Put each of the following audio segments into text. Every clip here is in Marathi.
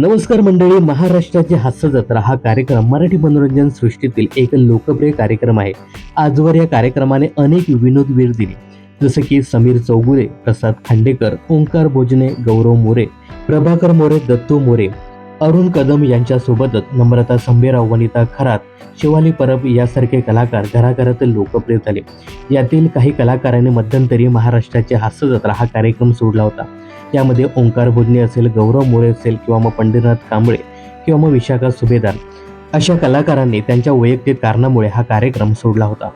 नमस्कार मंडळी महाराष्ट्राची हास्य जत्रा हा कार्यक्रम मराठी मनोरंजन सृष्टीतील एक लोकप्रिय कार्यक्रम आहे. आजवर या कार्यक्रमाने अनेक विनोदवीर दिली. जसं की समीर चौगुले प्रसाद खांडेकर ओंकार भोजने गौरव मोरे प्रभाकर मोरे दत्तू मोरे अरुण कदम यांच्यासोबतच नम्रता संभेराव वनिता खरात शिवाली परब यासारखे कलाकार घराघरात लोकप्रिय झाले. यातील काही कलाकारांनी मध्यंतरी महाराष्ट्राची हास्य जत्रा हा कार्यक्रम सोडला होता. यामध्ये ओंकार भोजने असेल गौरव मोरे असेल किंवा मग पंढरीनाथ कांबळे किंवा मग विशाखा सुभेदार अशा कलाकारांनी त्यांच्या वैयक्तिक कारणामुळे हा कार्यक्रम सोडला होता.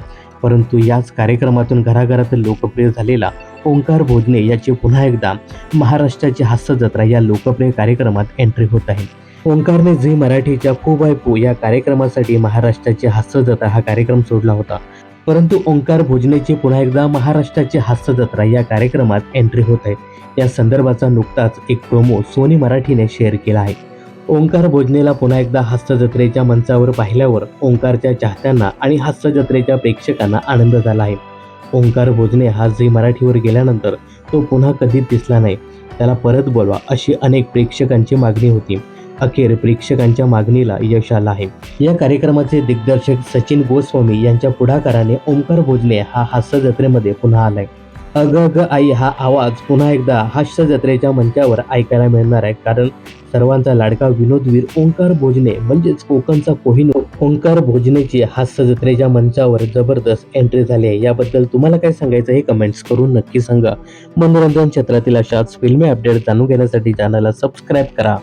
परंतु याच कार्यक्रमातून घराघरात लोकप्रिय झालेला ओंकार भोजने याची पुन्हा एकदा महाराष्ट्राची हास्य जत्रा या लोकप्रिय कार्यक्रमात एंट्री होत आहे. ओंकारने झी मराठीच्या फू बाय फू या कार्यक्रमासाठी महाराष्ट्राची हास्य जत्रा हा कार्यक्रम सोडला होता. परंतु ओंकार भोजनेची पुन्हा एकदा महाराष्ट्राची हास्य जत्रा या कार्यक्रमात एंट्री होत आहे. या संदर्भाचा नुकताच एक प्रोमो सोनी मराठीने शेअर केला आहे. ओंकार भोजनेला पुन्हा एकदा हास्य जत्रेच्या मंचावर पाहिल्यावर ओंकारच्या चाहत्यांना आणि हास्य जत्रेच्या प्रेक्षकांना आनंद झाला आहे. ओंकार भोजने हा झी मराठीवर गेल्यानंतर तो पुन्हा कधीच दिसला नाही. त्याला परत बोलवा अशी अनेक प्रेक्षकांची मागणी होती. अखेर प्रेक्षकांच्या मागणीला यश आलं आहे. या कार्यक्रमाचे दिग्दर्शक सचिन गोस्वामी यांच्या पुढाकाराने ओंकार भोजने हा हास्य जत्रेमध्ये पुन्हा आलाय. अग अग आई हा आवाज पुन्हा एकदा हास्य जत्रेच्या मंचावर ऐकायला मिळणार आहे. कारण सर्वांचा लाडका विनोदवीर ओंकार भोजने म्हणजेच कोकणचा कोहिनूर ओंकार भोजनेची हास्य जत्रेच्या मंचावर जबरदस्त एंट्री झाली आहे. याबद्दल तुम्हाला काय सांगायचं हे कमेंट्स करून नक्की सांगा. मनोरंजन क्षेत्रातील अशाच फिल्मी अपडेट जाणून घेण्यासाठी चॅनलला सबस्क्राईब करा.